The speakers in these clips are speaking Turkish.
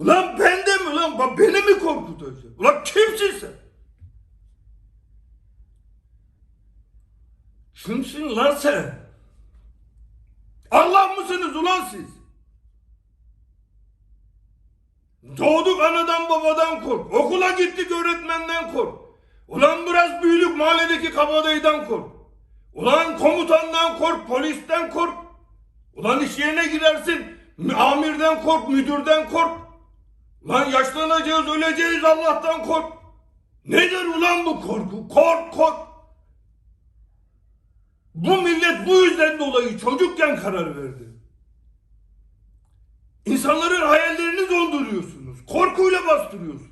Ulan ben de mi lan? Beni mi korkutacaksın? Ulan kimsin sen? Kimsin lan sen? Allah mısınız ulan siz? Doğduk anadan babadan kork. Okula gittik öğretmenden kork. Ulan biraz büyüdük mahalledeki kabadayıdan kork. Ulan komutandan kork, polisten kork. Ulan iş yerine girersin, amirden kork, müdürden kork. Ulan yaşlanacağız, öleceğiz Allah'tan kork. Nedir ulan bu korku? Kork, kork. Bu millet bu yüzden dolayı çocukken karar verdi. İnsanların hayallerini donduruyorsunuz. Korkuyla bastırıyorsunuz.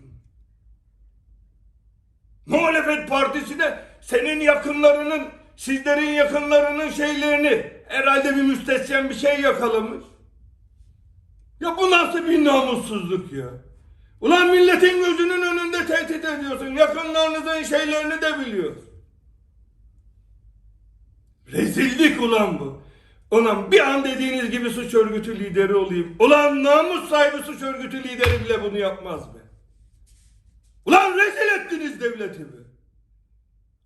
Muhalefet partisi de senin yakınlarının, sizlerin yakınlarının şeylerini herhalde bir müstesyen bir şey yakalamış. Ya bu nasıl bir namussuzluk ya? Ulan milletin gözünün önünde tehdit ediyorsun. Yakınlarınızın şeylerini de biliyorsun. Rezillik ulan bu. Ulan bir an dediğiniz gibi suç örgütü lideri olayım. Ulan namus sahibi suç örgütü lideri bile bunu yapmaz be. Ulan rezil ettiniz devletimi.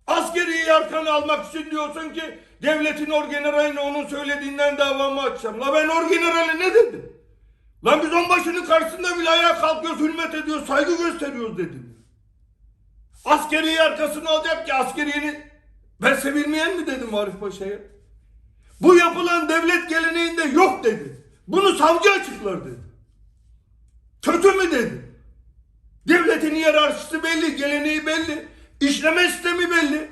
Askeri yarkanı almak için diyorsun ki devletin orgeneraline onun söylediğinden davamı açacağım. La ben orgenerale ne dedim? Lan biz onbaşının karşısında bile ayağa kalkıyoruz, hürmet ediyoruz, saygı gösteriyoruz dedim. Askeri arkasını alacak ki askeriyeni ben sevilmeyen mi dedim Arif Paşa'ya? Bu yapılan devlet geleneğinde yok dedi. Bunu savcı açıklar dedi. Kötü mü dedi. Devletin hiyerarşisi belli, geleneği belli, işleme sistemi belli.